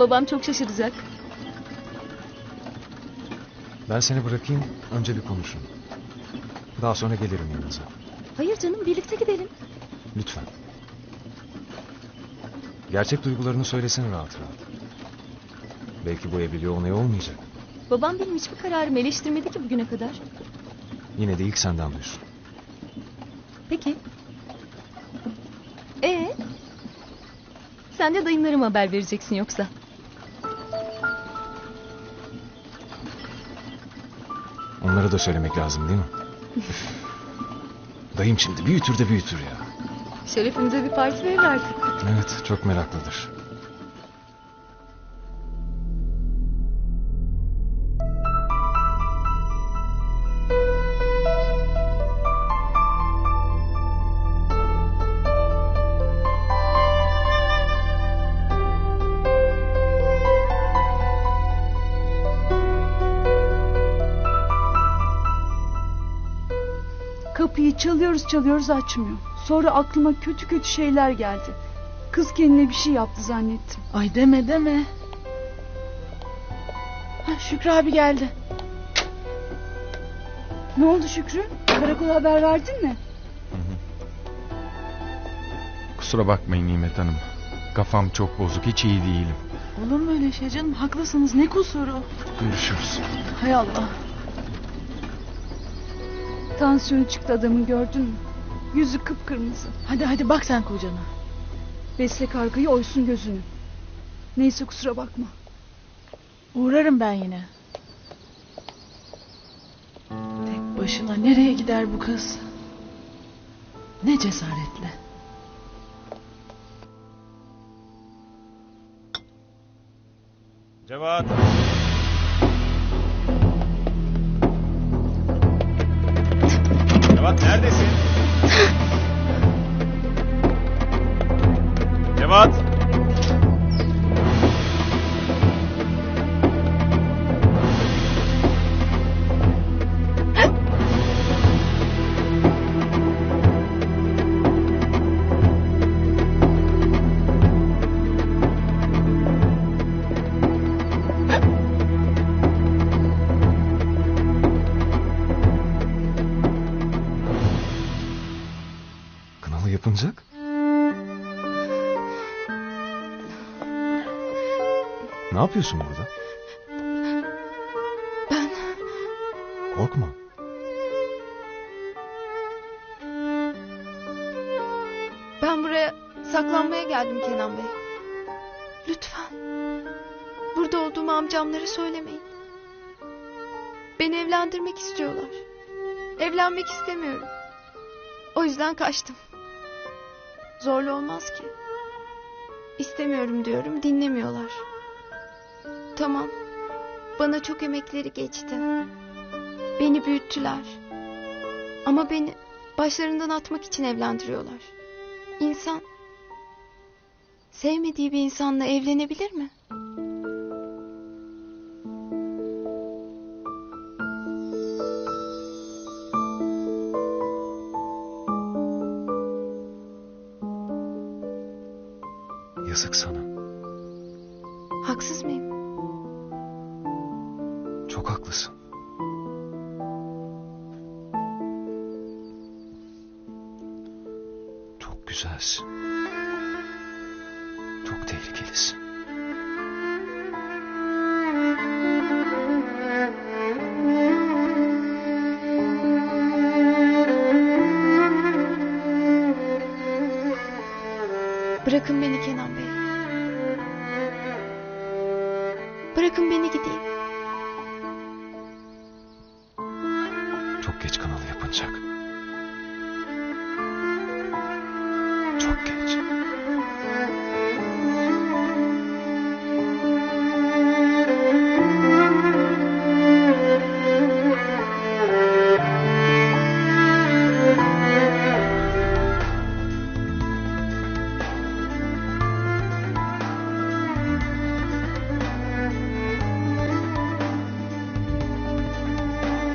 Babam çok şaşıracak. Ben seni bırakayım, önce bir konuşun. Daha sonra gelirim yanınıza. Hayır canım birlikte gidelim. Lütfen. Gerçek duygularını söylesene rahat rahat. Belki bu evliliği onay olmayacak. Babam benim hiçbir kararımı eleştirmedi ki bugüne kadar. Yine de ilk senden duysun. Peki. Ee? Sen de dayımlarıma haber vereceksin yoksa. Onları da söylemek lazım değil mi? Dayım şimdi büyütür de büyütür ya. Şerefimize bir parti verir artık. Evet, çok meraklıdır. Kapıyı çalıyoruz çalıyoruz açmıyor. Sonra aklıma kötü kötü şeyler geldi. Kız kendine bir şey yaptı zannettim. Ay deme deme. Ha, Şükrü abi geldi. Ne oldu Şükrü? Karakola haber verdin mi? Kusura bakmayın Nimet Hanım. Kafam çok bozuk, hiç iyi değilim. Olur mu öyle şey canım? Haklısınız. Ne kusuru? Görüşürüz. Hay Allah. Tansiyonu çıktı adamın gördün mü? Yüzü kıpkırmızı. Hadi hadi bak sen kocana. Besle kargayı oysun gözünü. Neyse kusura bakma. Uğrarım ben yine. Tek başına nereye gider bu kız? Ne cesaretle. Cevat. Cevat Cevat. Kınalı yapınacak. Ne yapıyorsun burada? Ben... Korkma. Ben buraya saklanmaya geldim Kenan Bey. Lütfen. Burada olduğumu amcamlara söylemeyin. Beni evlendirmek istiyorlar. Evlenmek istemiyorum. O yüzden kaçtım. Zorlu olmaz ki. İstemiyorum diyorum dinlemiyorlar. Tamam. Bana çok emekleri geçti. Beni büyüttüler. Ama beni başlarından atmak için evlendiriyorlar. İnsan sevmediği bir insanla evlenebilir mi? Yazık sana. Haksız mıyım? Haklısın. Çok güzelsin. Çok tehlikelisin. Bırakın beni Kenan Bey. Bırakın beni gideyim. Çok geç kanalı yapınacak. Çok geç.